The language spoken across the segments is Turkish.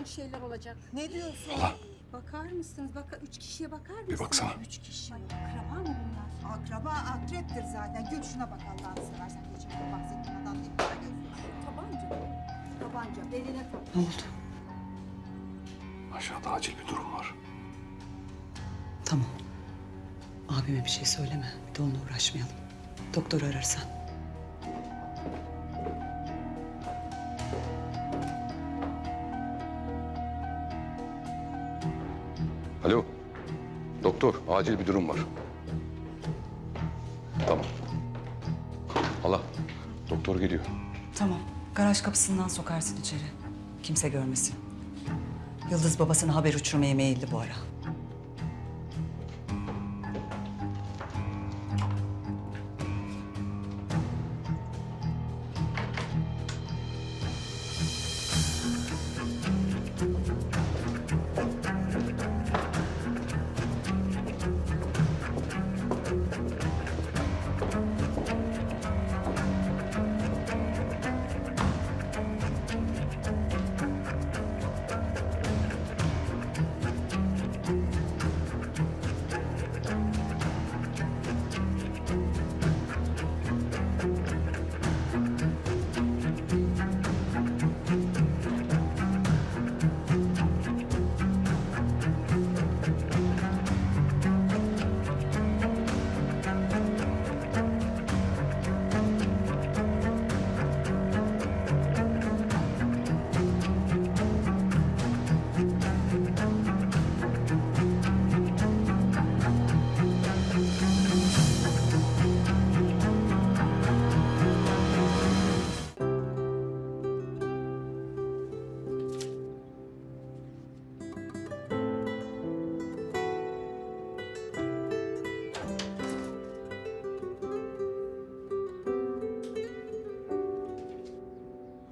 korkunç şeyler olacak. Ne diyorsun? Hala Bakar mısınız? Bak üç kişiye bakar mısınız? bir baksana. Üç kişi. Ay, akraba mı bunlar? Akraba akreptir zaten. Gül şuna bak Allah'ını seversen. Geçen bahsettiğim adam ne kadar gözüküyor. Tabanca. Tabanca. Beline tak. Ne oldu? Aşağıda acil bir durum var. Tamam. Abime bir şey söyleme. Bir de onunla uğraşmayalım. Doktor ararsan. Alo. Doktor, acil bir durum var. Tamam. Hala, doktor geliyor. Tamam. Garaj kapısından sokarsın içeri. Kimse görmesin. Yıldız babasına haber uçurmaya meyilli bu ara.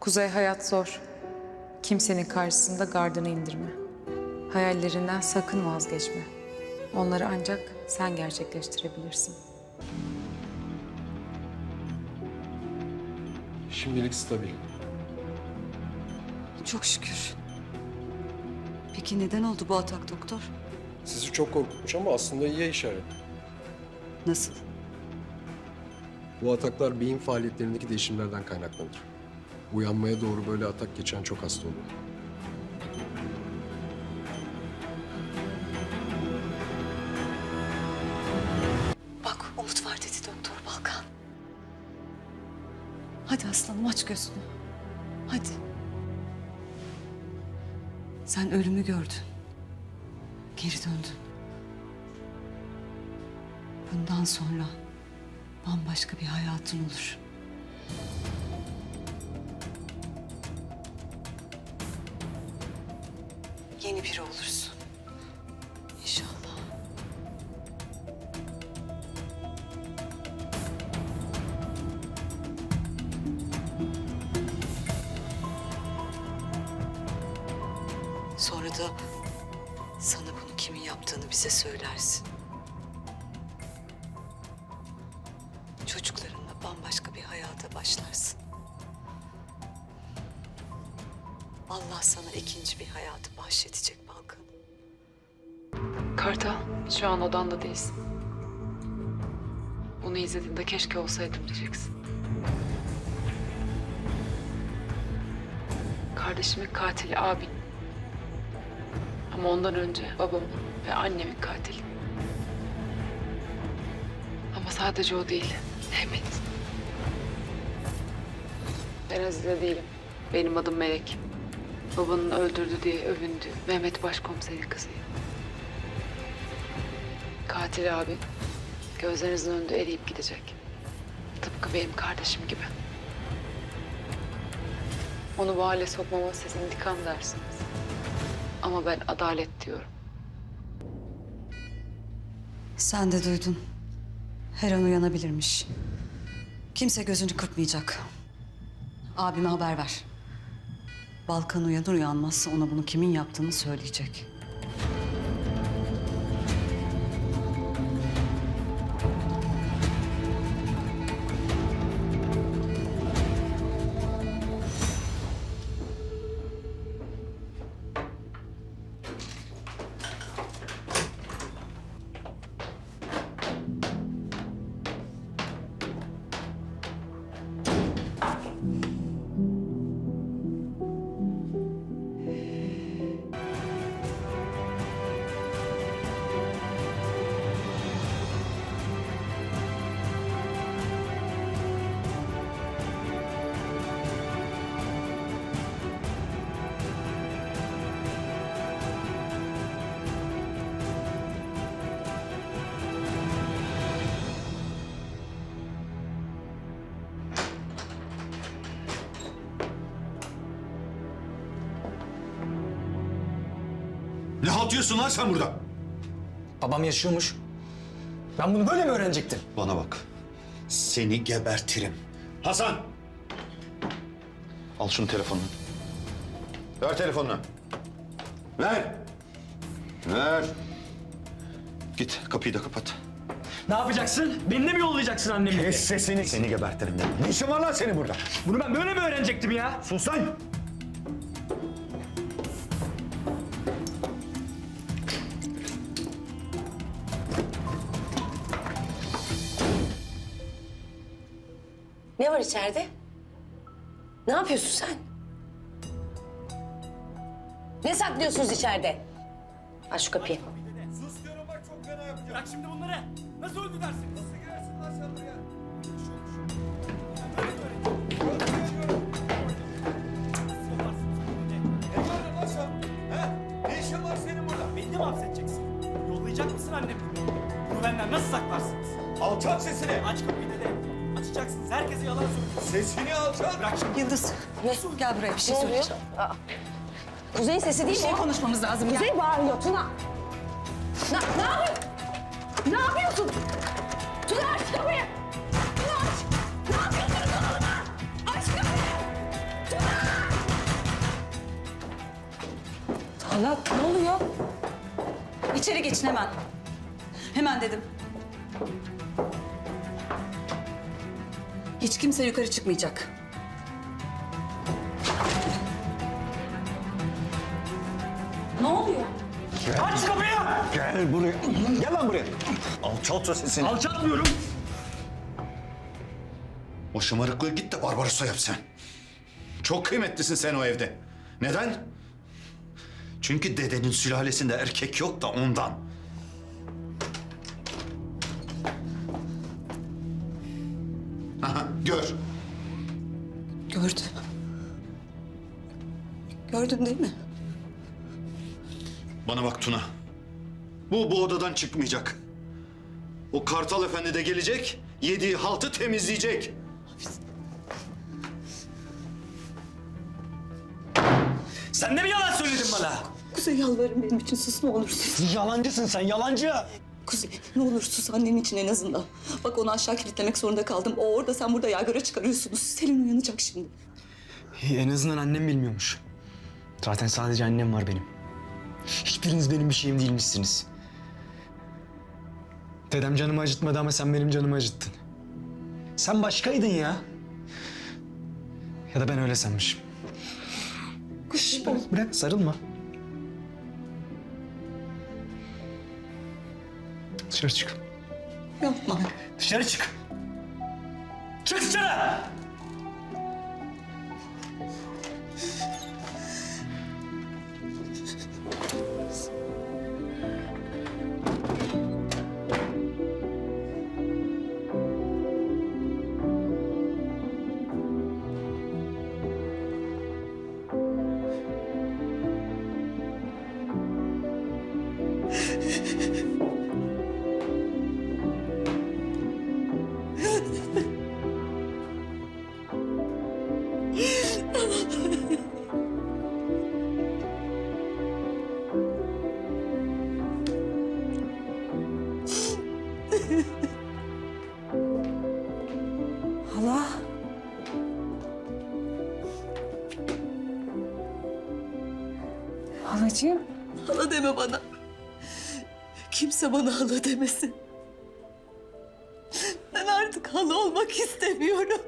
Kuzey hayat zor. Kimsenin karşısında gardını indirme. Hayallerinden sakın vazgeçme. Onları ancak sen gerçekleştirebilirsin. Şimdilik stabil. Çok şükür. Peki neden oldu bu atak doktor? Sizi çok korkutmuş ama aslında iyiye işaret. Nasıl? Bu ataklar beyin faaliyetlerindeki değişimlerden kaynaklanır. Uyanmaya doğru böyle atak geçen çok hasta oluyor. Bak umut var dedi doktor Balkan. Hadi aslanım aç gözünü. Hadi. Sen ölümü gördün. Geri döndün. Bundan sonra bambaşka bir hayatın olur. Yeni biri olursun. İnşallah. Sonra da sana bunu kimin yaptığını bize söylersin. Çocuklarınla bambaşka bir hayata başlarsın. Allah sana ikinci bir hayatı bahşedecek Balkan. Kartal, şu an odanda değilsin. Bunu izlediğinde keşke olsaydım diyeceksin. Kardeşimin katili abin. Ama ondan önce babamın ve annemin katili. Ama sadece o değil, Mehmet. Ben Azize değilim. Benim adım Melek. Babanın öldürdü diye övündü. Mehmet başkomiserin kızıyım. Katil abi gözlerinizin önünde eriyip gidecek. Tıpkı benim kardeşim gibi. Onu bu hale sokmama siz intikam dersiniz. Ama ben adalet diyorum. Sen de duydun. Her an uyanabilirmiş. Kimse gözünü kırpmayacak. Abime haber ver. Balkan uyanır uyanmazsa ona bunu kimin yaptığını söyleyecek. Anlatıyorsun lan sen burada? Babam yaşıyormuş. Ben bunu böyle mi öğrenecektim? Bana bak. Seni gebertirim. Hasan! Al şunu telefonunu. Ver telefonunu. Ver. Ver. Git kapıyı da kapat. Ne yapacaksın? Beni de mi yollayacaksın annemle? Kes sesini. Seni gebertirim dedim. Ne işin var lan senin burada? Bunu ben böyle mi öğrenecektim ya? Sus lan. Ne var içeride? Ne yapıyorsun sen? Ne saklıyorsunuz içeride? Aç şu kapıyı. Sus diyorum bak çok fena yapacağım. Bırak şimdi bunları. Nasıl öldü dersin? Nasıl girersin lan sen buraya? Ne işin var senin burada? Beni de mi hapsedeceksin? Yollayacak mısın annemi? Bunu benden nasıl saklarsınız? Alçak sesini. Aç kapıyı dede. Açacaksınız. Herkese yalan söylüyorsunuz. Sesini alçak. Bırak şimdi. Yıldız gel buraya bir şey Ne söyleyeceğim. Aa. Kuzey'in sesi değil mi o? Konuşmamız lazım. Kuzey bağırıyor Tuna. Ne, ne yapıyorsun? Ne yapıyorsun? Tuna aç kapıyı. Tuna aç. Ne yapıyorsunuz oğluma? Aç kapıyı. Hala ne oluyor? İçeri geçin hemen. Hemen dedim. Hiç kimse yukarı çıkmayacak. Ne oluyor? Aç kapıyı! Gel buraya. Gel lan buraya. Alçaltça sesini. Alçatmıyorum. O şımarıklığı git de Barbaros'a yap sen. Çok kıymetlisin sen o evde. Neden? Çünkü dedenin sülalesinde erkek yok da ondan. Gördün değil mi? Bana bak Tuna. Bu bu odadan çıkmayacak. O Kartal Efendi de gelecek, yediği haltı temizleyecek. Sen de mi yalan söyledin bana? Kuzey yalvarırım benim için sus ne olur sus. Yalancısın sen yalancı. Kuzey ne olur sus annenin için en azından. Bak onu aşağı kilitlemek zorunda kaldım. O orada sen burada yaygara çıkarıyorsunuz. Selin uyanacak şimdi. En azından annem bilmiyormuş. Zaten sadece annem var benim. Hiçbiriniz benim bir şeyim değilmişsiniz. Dedem canımı acıtmadı ama sen benim canımı acıttın. Sen başkaydın ya. Ya da ben öyle sanmışım. Kuş bırak, bırak sarılma. Dışarı çık. Yapma. Dışarı çık. Çık dışarı! Hala. Halacığım. Hala deme bana. Kimse bana hala demesin. Artık olmak istemiyorum.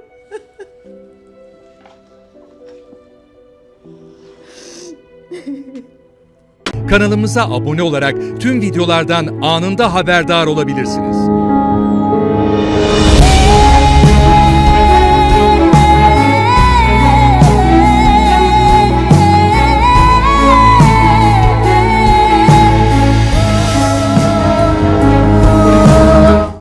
Kanalımıza abone olarak tüm videolardan anında haberdar olabilirsiniz.